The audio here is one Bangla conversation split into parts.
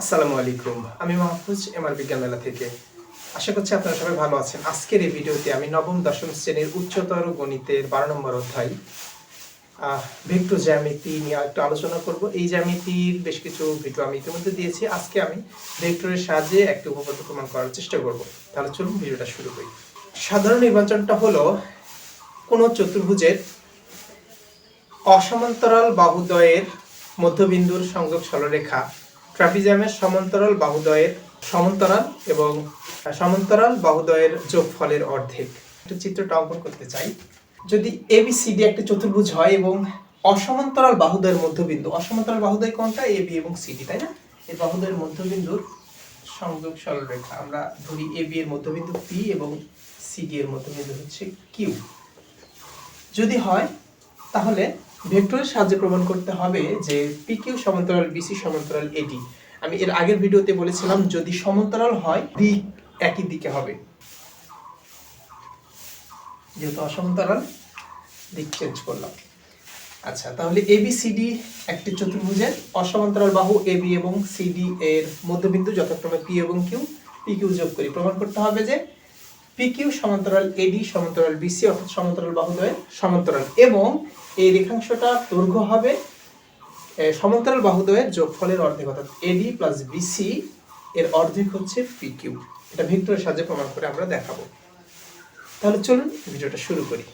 আসসালামু আলাইকুম। আমি মাহফুজ, এমআর বিজ্ঞান মেলা থেকে। আশা করছি আপনারা সবাই ভালো আছেন। আজকের এই ভিডিওতে আমি নবম, দশম শ্রেণির উচ্চতর গণিতের বারো নম্বর অধ্যায় ভেক্টর জ্যামিতি নিয়ে একটু আলোচনা করব। এই জ্যামিতির বেশ কিছু ভিডিও আমি ইতিমধ্যে দিয়েছি। আজকে আমি ভেক্টরের সাহায্যে একটি উপপাদ্য প্রমাণ করার চেষ্টা করব। তাহলে চলুন ভিডিওটা শুরু করি। সাধারণ নির্বাচনটা হলো কোনো চতুর্ভুজের অসমান্তরাল বাহুদ্বয়ের মধ্যবিন্দুর সংযোগ সরলরেখা ট্রাপিজামের সমান্তরাল বাহুদয়ের সমান্তরাল এবং সমান্তরাল বাহুদয়ের যোগফলের অর্ধেক। একটা চিত্রটা অঙ্কন করতে চাই। যদি এবিসিডি একটা চতুর্ভুজ হয় এবং অসমান্তরাল বাহুদয়ের মধ্যবিন্দু, অসমান্তরাল বাহুদয় কোনটা? এ বি এবং সিডি তাই না? এই বাহুদয়ের মধ্যবিন্দুর সংযোগ সরলরেখা আমরা ধরি এ বি এর মধ্যবিন্দু পি এবং সিডি এর মধ্যবিন্দু হচ্ছে কিউ যদি হয়, তাহলে ভেক্টরের সাহায্যে প্রমাণ করতে হবে যে পি কিউ সমান্তরাল বিসি সমান্তরাল এডি আমি এর আগের ভিডিওতে বলেছিলাম, যদি সমান্তরাল হয়, দিক একই দিকে হবে। যেহেতু অসমান্তরাল, দিক চেঞ্জ করলাম। আচ্ছা তাহলে এবিসিডি একটি চতুর্ভুজের অসমান্তরাল বাহু এবি এবং সিডি এর মধ্যবিন্দু যথাক্রমে পি এবং কিউ পি যোগ করি। প্রমাণ করতে হবে যে পি কিউ সমান্তরাল এডি সমান্তরাল বিসি অর্থাৎ সমান্তরাল বাহুদ্বয়ের সমান্তরাল এবং এই রেখাংশটা দৈর্ঘ্য হবে সমান্তরাল বাহুদ্বয়ের যোগফলের অর্ধেক অর্থাৎ এডি প্লাস বিসি এর অর্ধেক হচ্ছে পি কিউ এটা ভেক্টরের সাহায্যে প্রমাণ করে আমরা দেখাবো। তাহলে চলুন ভিডিওটা শুরু করি।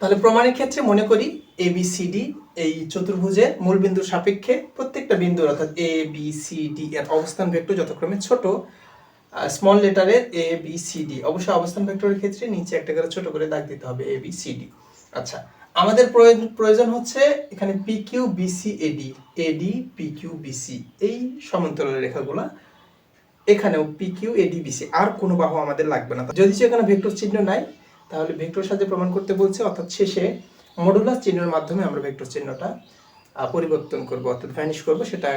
তাহলে প্রমাণের ক্ষেত্রে মনে করি এ বি সি ডি এই চতুর্ভুজের মূল বিন্দুর সাপেক্ষে প্রত্যেকটা বিন্দুর, অর্থাৎ এ বি সি ডি এর অবস্থান ভেক্টর যথাক্রমে ছোট স্মল লেটারের এ বি সি ডি অবশ্যই অবস্থান ভেক্টরের ক্ষেত্রে নিচে একটা করে ছোট করে দাগ দিতে হবে এ বি সি ডি আচ্ছা আমাদের প্রয়োজন হচ্ছে এখানে P Q BC AD AD P Q BC এই সমান্তরাল রেখাগুলা। এখানেও পি কিউ এডি বিসি আর কোনো বাহু আমাদের লাগবে না। যদি সেখানে ভেক্টর চিহ্ন নাই, তাহলে ভেক্টর সাহায্যে প্রমাণ করতে বলছে, অর্থাৎ শেষে মডুলাস চিহ্নের মাধ্যমে আমরা ভেক্টর চিহ্নটা পরিবর্তন করব, অর্থাৎ ভ্যানিশ করব, সেটা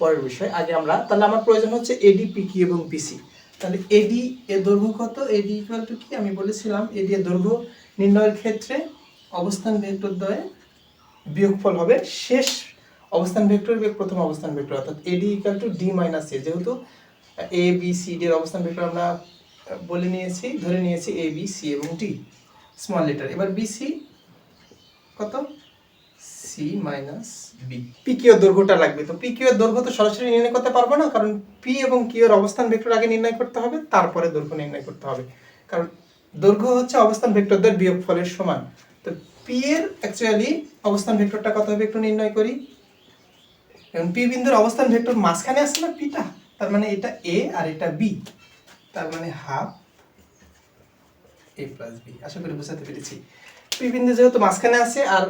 পরের বিষয়। আগে আমরা, তাহলে আমার প্রয়োজন হচ্ছে এডি পি কিউ এবং বিসি তাহলে এডি এর দৈর্ঘ্য কত? এডি ইকুয়াল টু কি? আমি বলেছিলাম এডি এর দৈর্ঘ্য নির্ণয়ের ক্ষেত্রে অবস্থান ভেক্টর দ্বয়ে বিয়োগফল হবে শেষ অবস্থান ভেক্টর বিয়োগ প্রথম অবস্থান ভেক্টর। অর্থাৎ AD equal to D minus A যেহেতু এ বি সি ডি এর অবস্থান ভেক্টর আমরা বলে নিয়েছি, ধরে নিয়েছি এ বি সি এবং ডি স্মল লেটার এবার বি সি কত? C minus B P Q দৈর্ঘ্যটা লাগবে। তো পি কিউ এর দৈর্ঘ্য তো সরাসরি নির্ণয় করতে পারব না, কারণ পি এবং কিউ এর অবস্থান ভেক্টর আগে নির্ণয় করতে হবে, তারপরে দৈর্ঘ্য নির্ণয় করতে হবে। কারণ দৈর্ঘ্য হচ্ছে অবস্থান ভেক্টরদের বিয়োগ ফলের সমান। তো পি এর অ্যাকচুয়ালি অবস্থান ভেক্টরটা কত হবে একটু নির্ণয় করি। এখন পি বিন্দুর অবস্থান ভেক্টর মাঝখানে আসছে না পিটা তার মানে এটা এ আর এটা বি তার মানে হাফ এ প্লাস বি আশা করি বোঝাতে পেরেছি। পি বিন্দু যেহেতু মাঝখানে আছে, আর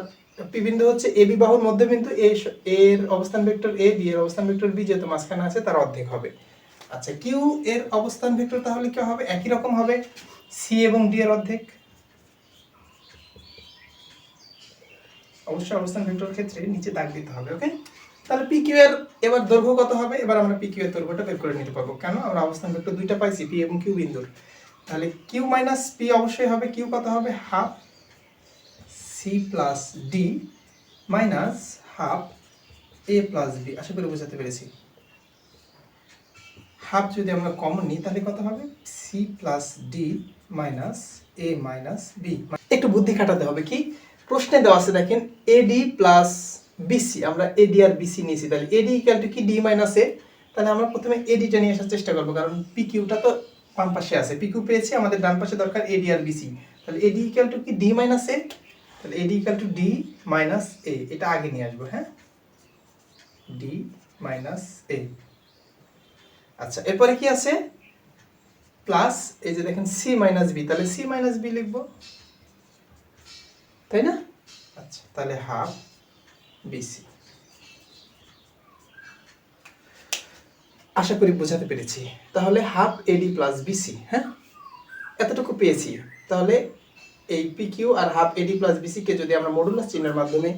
পি বিন্দু হচ্ছে এ বি বাহুর মধ্যবিন্দু এ এর অবস্থান ভেক্টর এ বি এর অবস্থান ভেক্টর বি যেহেতু মাঝখানে আছে, তার অর্ধেক হবে। আচ্ছা কিউ এর অবস্থান ভেক্টর তাহলে কি হবে? একই রকম হবে। সি এবং ডি এর অর্ধেক। অবশ্যই অবস্থান ভেক্টর ক্ষেত্রে নিচে দাগ দিতে হবে ওকে তাহলে পি কিউ এর এবার দৈর্ঘ্য কত হবে? এবার আমরা পি কিউ এর দৈর্ঘ্যটা বের করে নিতে পারব। কেন? আমরা অবস্থান ভেক্টর দুইটা পাইছি পি এবং কিউ বিন্দুর। তাহলে কিউ মাইনাস পি অবশ্যই হবে কিউ কত হবে? Half C plus D minus half A plus B আশা করি বোঝাতে পেরেছি। হাফ যদি আমরা কমন নিই, তাহলে কত হবে? C plus D minus A minus B একটু বুদ্ধি খাটাতে হবে কি? প্রশ্নে দেওয়া আছে, দেখেন এডি প্লাস বিসি আমরা এডি আর বিসি নিয়েছি, তাহলে এডি ইকাল টু কি? ডি মাইনাস এ তাহলে আমরা প্রথমে এডিটা নিয়ে আসার চেষ্টা করব, কারণ পি কিউটা তো বাম পাশে আছে। পি কিউ পেয়েছি, আমাদের ডান পাশে দরকার এডি আর বিসি তাহলে এডি ইকাল টু কি? ডি মাইনাস এ তাহলে AD equal to D minus A এটা আগে নিয়ে আসব হ্যাঁ? ডি মাইনাস এ আচ্ছা এরপরে কি আছে? প্লাস এই যে দেখেন সি মাইনাস বি তাহলে সি মাইনাস বি লিখব। তাই না? আচ্ছা তাহলে হাফ বিসি আশা করি বোঝাতে পেরেছি। তাহলে হাফ এডি প্লাস বিসি হ্যাঁ? এতটুকু পেয়েছি। তাহলে এই পি কিউ আর হাফ এডি প্লাস বিসি কে যদি আমরা মডুলাস চিহ্নের মাধ্যমে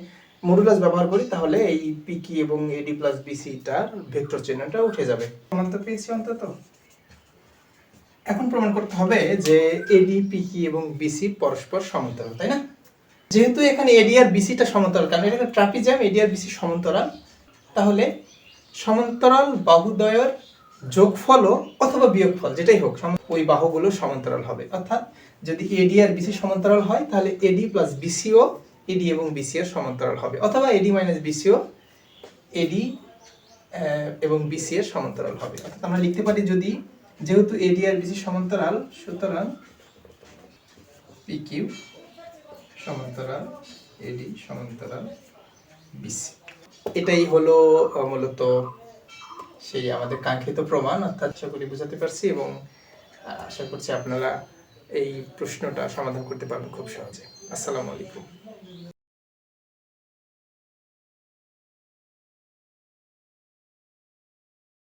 মডুলাস ব্যবহার করি, তাহলে এই পি কি এবং এডি প্লাস বিসিটার ভেক্টর চিহ্নটা উঠে যাবে। প্রমাণ তো পেয়েছি অন্তত। এখন প্রমাণ করতে হবে যে এডি পিকি এবং বিসি পরস্পর সমান্তরাল তাই না? যেহেতু এখানে এডিআর বিসিটা সমান্তরাল, কারণ এটা ট্রাপিজাম এডি আর বিসি সমান্তরাল, তাহলে সমান্তরাল বাহুদ্বয়ের যোগফল অথবা বিয়োগফল, যেটাই হোক ওই বাহুগুলো সমান্তরাল হবে। অর্থাৎ যদি এডি আর বিসি সমান্তরাল হয়, তাহলে এডি প্লাস বিসিও এডি এবং বিসিও সমান্তরাল হবে, অথবা এডি মাইনাস বিসিও এডি এবং বিসি এর সমান্তরাল হবে। অর্থাৎ আমরা লিখতে পারি যদি যেহেতু এডি আর বিসি সমান্তরাল, সুতরাং পি কিউ সমান্তরাল এডি সমান্তরাল বিসি এটাই হলো মূলত সেই আমাদের কাঙ্ক্ষিত প্রমাণ, অর্থাৎ আশা বুঝাতে পারছি এবং আশা করছি আপনারা এই প্রশ্নটা সমাধান করতে পারবেন খুব সহজে। আসসালামু আলাইকুম।